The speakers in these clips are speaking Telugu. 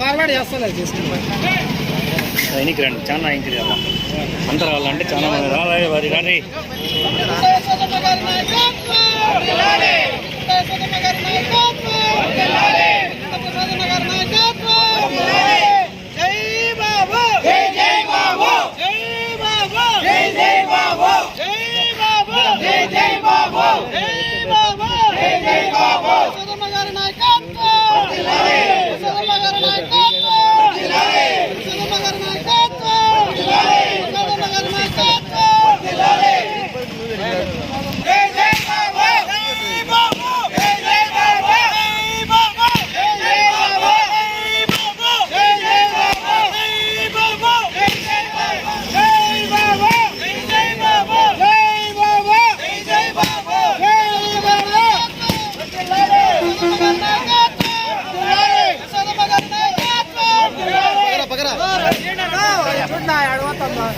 ఫార్వర్డ్ చేస్తాను చేసుకుంటాను ఎనికి రండి చాలా ఎనికి అందరు రావాలంటే చాలా మంది. రావాలి వారి కానీ ఈ రోజు మన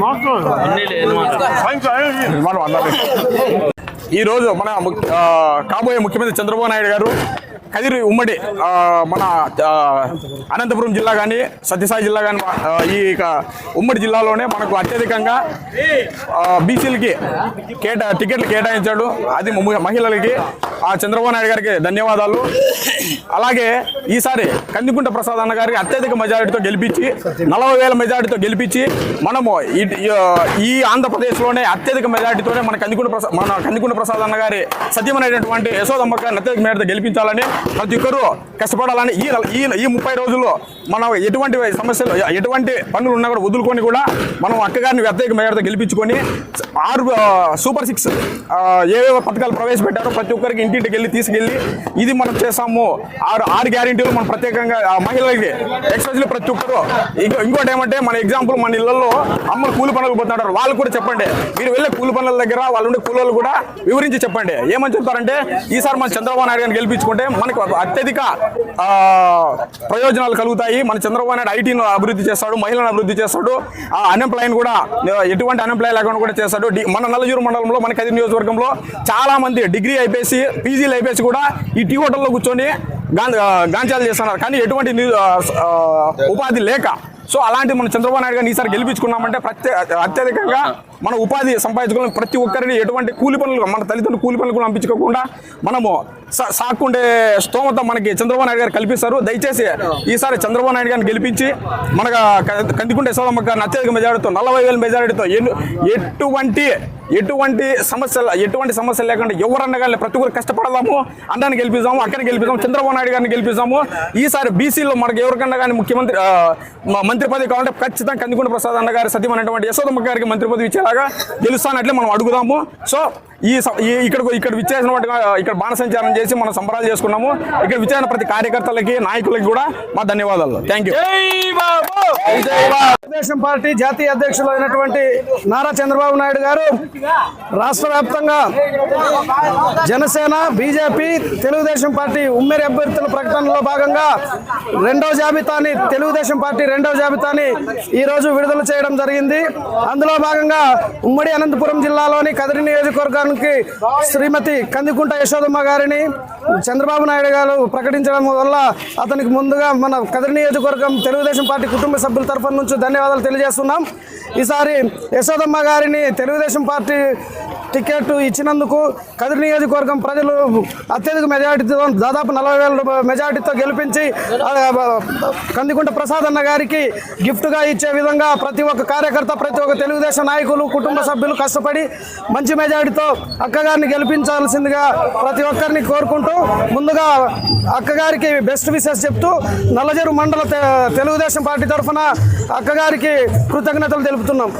ము- మన కాబోయే ముఖ్యమంత్రి చంద్రబాబు నాయుడు గారు కదిరి ఉమ్మడి మన అనంతపురం జిల్లా కానీ సత్యసాయి జిల్లా కానీ ఈ ఉమ్మడి జిల్లాలోనే మనకు అత్యధికంగా బీసీలకి కేటా టికెట్లు కేటాయించాడు. అది మహిళలకి ఆ చంద్రబాబు నాయుడు గారికి ధన్యవాదాలు. అలాగే ఈసారి కందికుంట ప్రసాద్ అన్న గారికి అత్యధిక మెజారిటీతో గెలిపించి నలభై వేల మెజారిటీతో గెలిపించి మనము ఈ- ఈ ఆంధ్రప్రదేశ్లోనే అత్యధిక మెజారిటీతోనే మన కందికుంట ప్రసాద్ మన కందికుంట ప్రసాద్ అన్న గారి సత్యమైనటువంటి యశోదమ్మ గారిని అత్యధిక మేరతో గెలిపించాలని ప్రతి ఒక్కరూ కష్టపడాలని ఈ ఈ ఈ ముప్పై రోజుల్లో మనం ఎటువంటి సమస్యలు ఎటువంటి పనులు ఉన్నా కూడా వదులుకొని కూడా మనం అక్కగారిని వ్యతిరేక మేరతో గెలిపించుకొని ఆరు సూపర్ సిక్స్ ఏవేవో పథకాలు ప్రవేశపెట్టారో ప్రతి ఒక్కరికి ఇంటింటికి వెళ్ళి తీసుకెళ్ళి ఇది మనం చేస్తాము. ఆరు ఆరు గ్యారెంటీలు మనం ప్రత్యేకంగా మహిళలకి ఎక్స్పెషల్లీ ప్రతి ఒక్కరు. ఇంకో ఇంకోటి ఏమంటే మన ఎగ్జాంపుల్ మన ఇళ్ళలో అమ్మలు కూలి పనులకు పోతున్నారు. వాళ్ళు కూడా చెప్పండి. మీరు వెళ్ళే కూలి పనుల దగ్గర వాళ్ళు ఉండే కూలీలు కూడా వివరించి చెప్పండి. ఏమని చెప్తారంటే ఈసారి మన చంద్రబాబు నాయుడు గారిని గెలిపించుకుంటే మనకు అత్యధిక ప్రయోజనాలు కలుగుతాయి. మన చంద్రబాబు నాయుడు ఐటీని అభివృద్ధి చేస్తాడు మహిళలను అభివృద్ధి చేస్తాడు. ఆ అన్ఎంప్లాయ్ కూడా ఎటువంటి అన్ఎంప్లాయ్ లేకుండా కూడా చేస్తాడు. మన నల్లజూరు మండలంలో మన కదిరి నియోజకవర్గంలో చాలామంది డిగ్రీ అయిపోయి పీజీలు అయిపోయి కూడా ఈ టీ హోటల్లో కూర్చొని గాం- ఆ, చేస్తున్నారు. కానీ ఎటువంటి ఉపాధి లేక సో అలాంటి మన చంద్రబాబు నాయుడు గారిని ఈసారి గెలిపించుకున్నామంటే ప్రత్యే అత్యధికంగా మన ఉపాధి సంపాదించుకుని ప్రతి ఒక్కరిని ఎటువంటి కూలి పనులు మన తల్లిదండ్రులు కూలి పనులు కూడా పంపించుకోకుండా మనము సా- సాకుండే స్తోమత మనకి చంద్రబాబు నాయుడు గారు కల్పిస్తారు. దయచేసి ఈసారి చంద్రబాబు నాయుడు గారిని గెలిపించి మన కందికుంటే యశోదమ్మ గారిని అత్యధిక మెజారిటీతో నలభై వేల మెజారిటీతో ఎటువంటి ఎటువంటి సమస్యలు ఎటువంటి సమస్యలు లేకుండా ఎవరన్నా కానీ ప్రతి ఒక్కరు కష్టపడదాము అన్నాన్ని గెలిపిస్తాము అక్కడిని గెలిపిస్తాము చంద్రబాబు నాయుడు గారిని గెలిపిస్తాము ఈసారి బీసీలో మనకి ఎవరికన్నా కానీ ముఖ్యమంత్రి మంత్రి పదవి కావాలంటే ఖచ్చితంగా కందికొండ ప్రసాద్ అన్న గారి అనేటువంటి యశోదమ్మ గారికి మంత్రి పదవి ఇచ్చేలాగా గెలుస్తానట్లే మనం అడుగుదాము. సో ఈ ఇక్కడ ఇక్కడ విచ్చేసినటువంటి ఇక్కడ బాణసంచారం చేసి మనం సంబరాలు చేసుకున్నాము. ఇక్కడ విచ్చేసిన ప్రతి కార్యకర్తలకి నాయకులకి కూడా మా ధన్యవాదాలు. థ్యాంక్ యూ తెలుగుదేశం పార్టీ జాతీయ అధ్యక్షులు అయినటువంటి నారా చంద్రబాబు నాయుడు గారు రాష్ట్ర వ్యాప్తంగా జనసేన బీజేపీ తెలుగుదేశం పార్టీ ఉమ్మేరి అభ్యర్థుల ప్రకటనలో భాగంగా రెండవ జాబితాని తెలుగుదేశం పార్టీ రెండవ జాబితాని ఈ రోజు విడుదల చేయడం జరిగింది. అందులో భాగంగా ఉమ్మడి అనంతపురం జిల్లాలోని కదిరి నియోజకవర్గానికి శ్రీమతి కందికుంట యశోదమ్మ గారిని చంద్రబాబు నాయుడు గారు ప్రకటించడం వల్ల అతనికి ముందుగా మన కదిరి నియోజకవర్గం తెలుగుదేశం పార్టీ కుటుంబ సభ్యుల తరఫున నుంచి ధన్యవాదాలు తెలియజేస్తున్నాం. ఈసారి యశోదమ్మ గారిని తెలుగుదేశం పార్టీ టికెట్ ఇచ్చినందుకు కదిరి నియోజకవర్గం ప్రజలు అత్యధిక మెజార్టీతో దాదాపు నలభై వేల మెజార్టీతో గెలిపించి కందికుంట ప్రసాద్ అన్న గారికి గిఫ్ట్గా ఇచ్చే విధంగా ప్రతి ఒక్క కార్యకర్త ప్రతి ఒక్క తెలుగుదేశం నాయకులు కుటుంబ సభ్యులు కష్టపడి మంచి మెజార్టీతో అక్కగారిని గెలిపించాల్సిందిగా ప్రతి ఒక్కరిని కోరుకుంటూ ముందుగా అక్కగారికి బెస్ట్ విషెస్ చెప్తూ నల్లజరు మండల తె- తెలుగుదేశం పార్టీ తరఫున అక్కగారికి కృతజ్ఞతలు తెలుపుతున్నాం.